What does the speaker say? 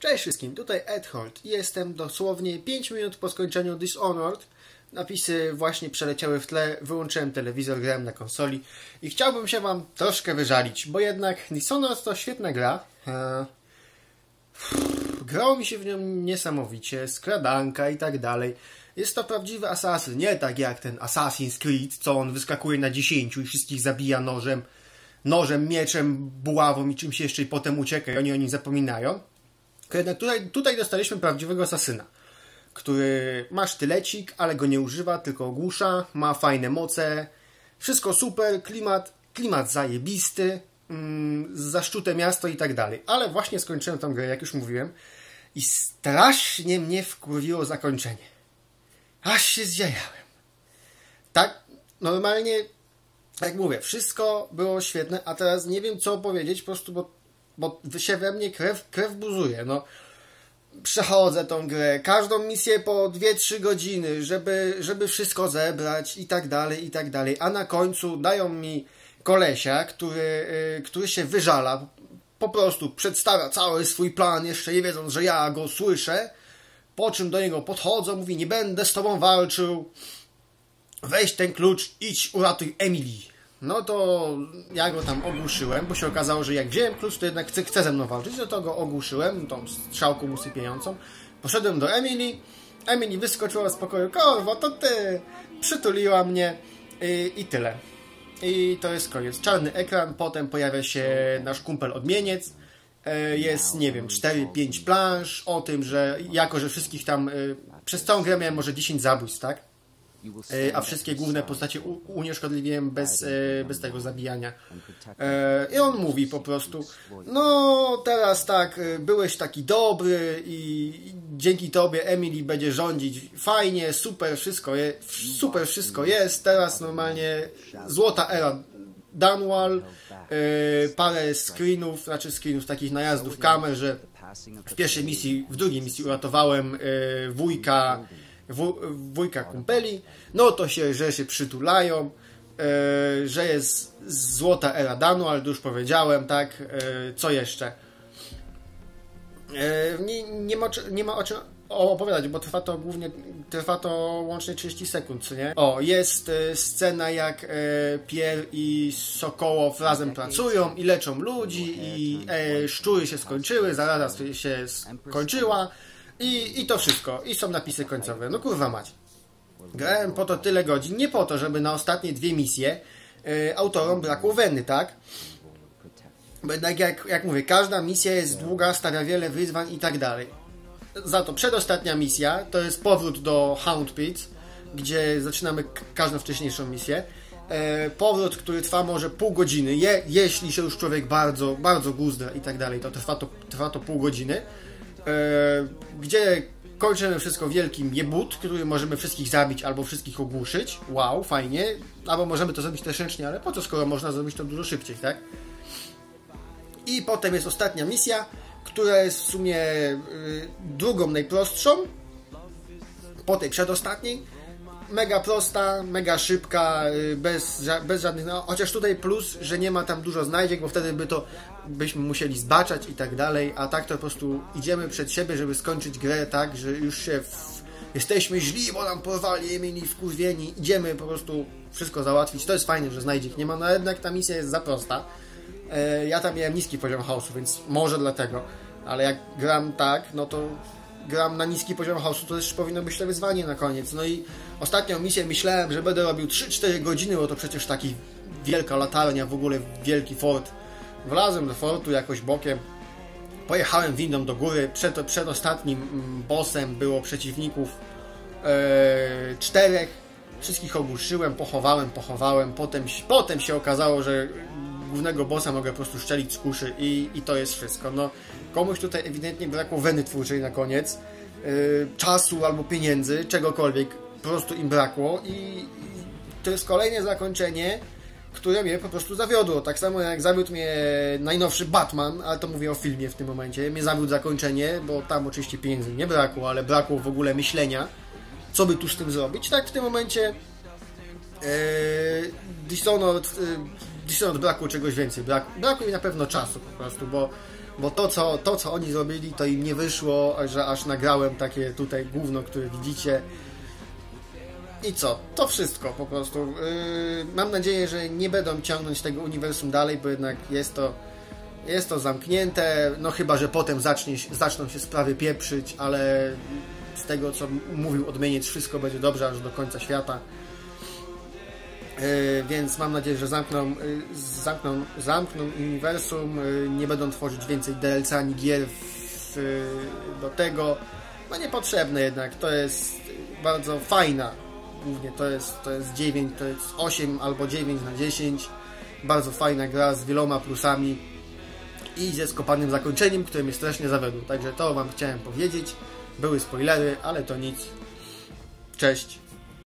Cześć wszystkim, tutaj Ed Holt. Jestem dosłownie 5 minut po skończeniu Dishonored. Napisy właśnie przeleciały w tle, wyłączyłem telewizor, grałem na konsoli i chciałbym się wam troszkę wyżalić, bo jednak Dishonored to świetna gra. Eee, grało mi się w nią niesamowicie, skradanka i tak dalej. Jest to prawdziwy asasyn, nie tak jak ten Assassin's Creed, co on wyskakuje na 10 i wszystkich zabija nożem, nożem, mieczem, buławą i czymś jeszcze i potem ucieka i oni o nim zapominają. Jednak tutaj, tutaj dostaliśmy prawdziwego asasyna, który ma sztylecik, ale go nie używa, tylko ogłusza, ma fajne moce, wszystko super, klimat, klimat zajebisty, mm, zaszczute miasto i tak dalej. Ale właśnie skończyłem tą grę, jak już mówiłem, i strasznie mnie wkurwiło zakończenie. Aż się zjajałem. Tak, normalnie, jak mówię, wszystko było świetne, a teraz nie wiem co powiedzieć, po prostu, bo, bo się we mnie krew, krew buzuje. No, przechodzę tą grę, każdą misję po 2-3 godziny, żeby, żeby wszystko zebrać i tak dalej, i tak dalej. A na końcu dają mi kolesia, który, yy, który się wyżala, po prostu przedstawia cały swój plan, jeszcze nie wiedząc, że ja go słyszę po czym do niego podchodzą, mówi, nie będę z tobą walczył, weź ten klucz, idź, uratuj Emily. No to ja go tam ogłuszyłem, bo się okazało, że jak wziąłem klucz, to jednak chce, chce ze mną walczyć, no to go ogłuszyłem, tą strzałką usypiającą. Poszedłem do Emily, Emily wyskoczyła z pokoju, korwo, to ty! Przytuliła mnie i, i tyle. I to jest koniec. Czarny ekran, potem pojawia się nasz kumpel odmieniec, E, jest, nie wiem, 4-5 planż o tym, że jako, że wszystkich tam e, przez całą grę miałem może 10 zabójstw, tak? E, a wszystkie główne postacie unieszkodliwiłem bez, bez tego zabijania. I on mówi po prostu, no teraz tak, byłeś taki dobry i dzięki tobie Emily będzie rządzić. Fajnie, super wszystko, je, super wszystko jest, teraz normalnie złota era Dunwall, e, parę screenów, znaczy screenów takich najazdów kamer, że w pierwszej misji, w drugiej misji uratowałem e, wujka, wujka kumpeli, no to się, że się przytulają, e, że jest złota era Dunwall, już powiedziałem, tak, co jeszcze? Nie, nie, ma, nie ma o czym opowiadać, bo trwa to głównie, trwa to łącznie 30 sekund, czy nie? O, jest e, scena jak e, Pierre i Sokołow razem pracują i leczą ludzi i e, szczury się skończyły, zarada się skończyła i, i to wszystko. I są napisy końcowe. No kurwa mać. Grałem po to tyle godzin, nie po to, żeby na ostatnie dwie misje e, autorom brakło weny, tak? Bo jednak jak, jak mówię, każda misja jest długa, stawia wiele wyzwań i tak dalej za to przedostatnia misja to jest powrót do Hound Pit, gdzie zaczynamy każdą wcześniejszą misję. E, powrót, który trwa może pół godziny. Je, jeśli się już człowiek bardzo, bardzo guzdra i tak dalej, to trwa to, trwa to pół godziny. E, gdzie kończymy wszystko wielkim jebut, który możemy wszystkich zabić albo wszystkich ogłuszyć. Wow, fajnie. Albo możemy to zrobić też ręcznie, ale po co, skoro można zrobić to dużo szybciej, tak? I potem jest ostatnia misja, która jest w sumie y, drugą najprostszą, po tej przedostatniej. Mega prosta, mega szybka, y, bez, bez żadnych. No, chociaż tutaj plus, że nie ma tam dużo znajdziek, bo wtedy by to byśmy musieli zbaczać i tak dalej, a tak to po prostu idziemy przed siebie, żeby skończyć grę tak, że już się w... jesteśmy źli, bo nam porwali, mieli wkurwieni, idziemy po prostu wszystko załatwić. To jest fajne, że znajdziek nie ma, no jednak ta misja jest za prosta. E, ja tam miałem niski poziom chaosu, więc może dlatego. Ale jak gram tak, no to gram na niski poziom chaosu, to też powinno być to wyzwanie na koniec. No i ostatnią misję myślałem, że będę robił 3-4 godziny, bo to przecież taki wielka latarnia, w ogóle wielki fort. Wlazłem do fortu jakoś bokiem, pojechałem windą do góry, przed, przed ostatnim mm, bossem było przeciwników e, czterech, wszystkich ogłuszyłem, pochowałem, pochowałem, potem, potem się okazało, że głównego bossa mogę po prostu szczelić z kuszy i, i to jest wszystko. No, komuś tutaj ewidentnie brakło weny twórczej na koniec, yy, czasu albo pieniędzy, czegokolwiek, po prostu im brakło i, i to jest kolejne zakończenie, które mnie po prostu zawiodło. Tak samo jak zawiódł mnie najnowszy Batman, ale to mówię o filmie w tym momencie, mnie zawiódł zakończenie, bo tam oczywiście pieniędzy nie brakło, ale brakło w ogóle myślenia, co by tu z tym zrobić. Tak w tym momencie yy, Dishonored yy, Dishonored brakło czegoś więcej. Brak, brakło mi na pewno czasu po prostu, bo, bo to, co, to, co oni zrobili, to im nie wyszło, że aż nagrałem takie tutaj gówno, które widzicie. I co? To wszystko po prostu. Yy, mam nadzieję, że nie będą ciągnąć tego uniwersum dalej, bo jednak jest to, jest to zamknięte. No chyba, że potem zacznie, zaczną się sprawy pieprzyć, ale z tego co mówił odmieniec, wszystko będzie dobrze aż do końca świata. Yy, więc mam nadzieję, że zamkną, yy, zamkną, zamkną uniwersum, yy, nie będą tworzyć więcej DLC ani gier w, do tego. No niepotrzebne jednak, to jest bardzo fajna głównie to jest, to jest 9, to jest 8 albo 9 na 10. Bardzo fajna gra z wieloma plusami i ze skopanym zakończeniem, które mnie strasznie zawiodło. Także to Wam chciałem powiedzieć. Były spoilery, ale to nic. Cześć.